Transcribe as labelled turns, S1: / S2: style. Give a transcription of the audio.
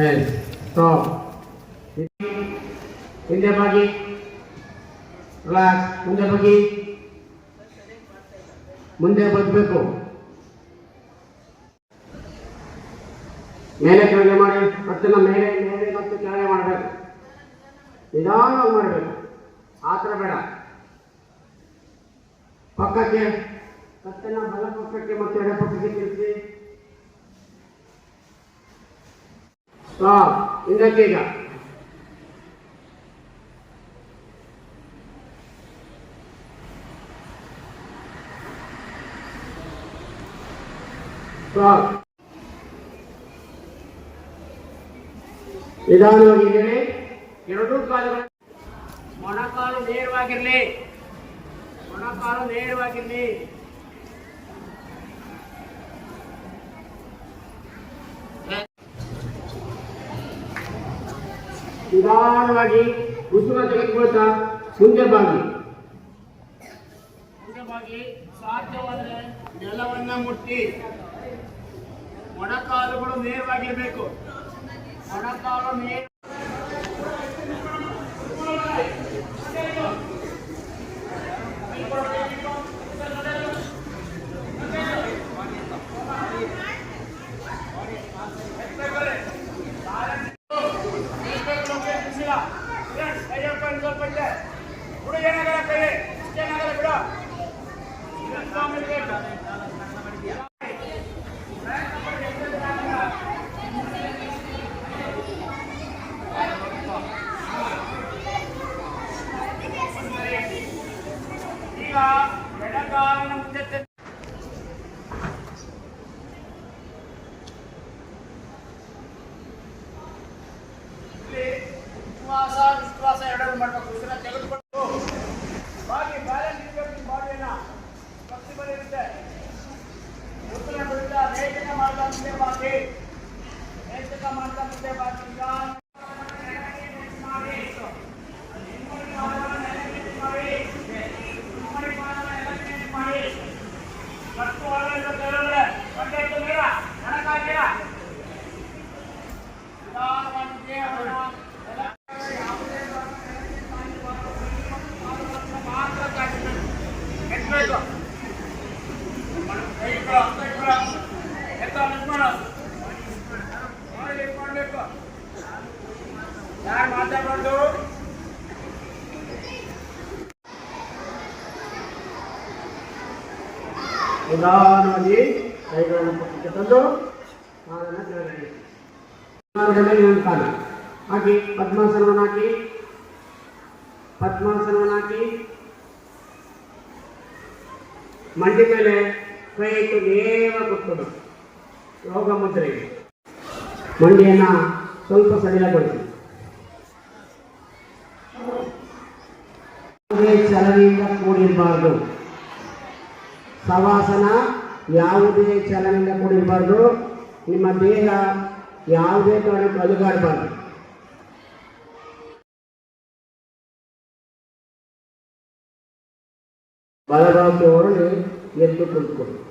S1: えストップ India बाकी block India बाकी मुझे बदबेको मैंने कहा मगर उतना मेरे मेरे ಅಂತ ಚಾನೆ ಮಾಡಬೇಕು ಏನಾಗ ಮಾಡಬೇಕು ಆತರ ಬೇಡ ಪಕ್ಕಕ್ಕೆ ಅತ್ತನಾ ಬಹಳ ಪಕ್ಕಕ್ಕೆ ಮಚಾರಕ್ಕೆ ఇందాకేగా ವಿಧಾನವು ಹೀಗಿದೆ ಎರಡೂ ಕಾಲುಗಳು ಮೊಣಕಾಲು ನೇರವಾಗಿರಲಿ ಮೊಣಕಾಲು ನೇರವಾಗಿರಲಿ ಉದಾಹರಣವಾಗಿ ಉಸಿರು ತೆಗೆದುಕೊಳ್ತಾ ಮುಂದೆ ಬಾಗಿ ಮುಂದೆ ಬಾಗಿ ಸಾಧ್ಯವಾದರೆ ನೆಲವನ್ನ ಮುಟ್ಟಿ ಒಣಕಾಲುಗಳು ನೇರವಾಗಿರಬೇಕು ಒಣಕಾಲು ನೇರ Thank you. ಎಡಗಾಲಿನ ಮುಂದೆ ವಿಶ್ವಾಸ ವಿಶ್ವಾಸ ಎರಡನ್ನು ಮಾಡಬೇಕು ಇದನ್ನ ತೆಗೆದುಕೊಂಡು ಬಾಗಿ ಬ್ಯಾಲೆನ್ಸ್ ಇರಬೇಕು ಬಾಡಿಯನ್ನ ಫ್ಲೆಕ್ಸಿಬಲ್ ಇರುತ್ತೆ ಉತ್ತರ ಬಿಡುತ್ತ ನೇತೃತ್ವ ಮಾಡ್ತಾ ಮುಂದೆ ಬಾಕಿ ನೇತೃತ್ವ ಮಾಡ್ತಾ ಮುಂದೆ ಬಾಕಿ ಈಗ ಯಾರು ಮಾತಾಡ್ಬಾರ್ದು ನಿಧಾನವಾಗಿ ಕೈಗಳನ್ನು ಪಕ್ಕಕ್ಕೆ ತಂದು ಪಾದನ ಕೆಳಗೆ ಪಾದ ಹಾಕಿ ಪದ್ಮಾಸನವನ್ನು ಹಾಕಿ ಪದ್ಮಾಸನವನ್ನು ಮಂಡಿ ಮೇಲೆ ಕೈ ಇಟ್ಟು ನೇರ ಕೊಟ್ಟು ಯೋಗ ಮುದ್ರೆಗೆ ಮಂಡಿಯನ್ನು ಸ್ವಲ್ಪ ಸಡಿಲಗೊಳಿಸಿ ಚಲನೆಯಿಂದ ಕೂಡಿರಬಾರದು ಸವಾಸನ ಯಾವುದೇ ಚಲನೆಯಿಂದ ಕೂಡಿರಬಾರ್ದು ನಿಮ್ಮ ದೇಹ ಯಾವುದೇ ಕಾರಣಕ್ಕೂ ಅಲುಗಾಡಬಾರ್ದು ಬಲಭಾಗದವರಲ್ಲಿ ಎದ್ದು ಕುಳಿತುಕೊಳ್ಳಿ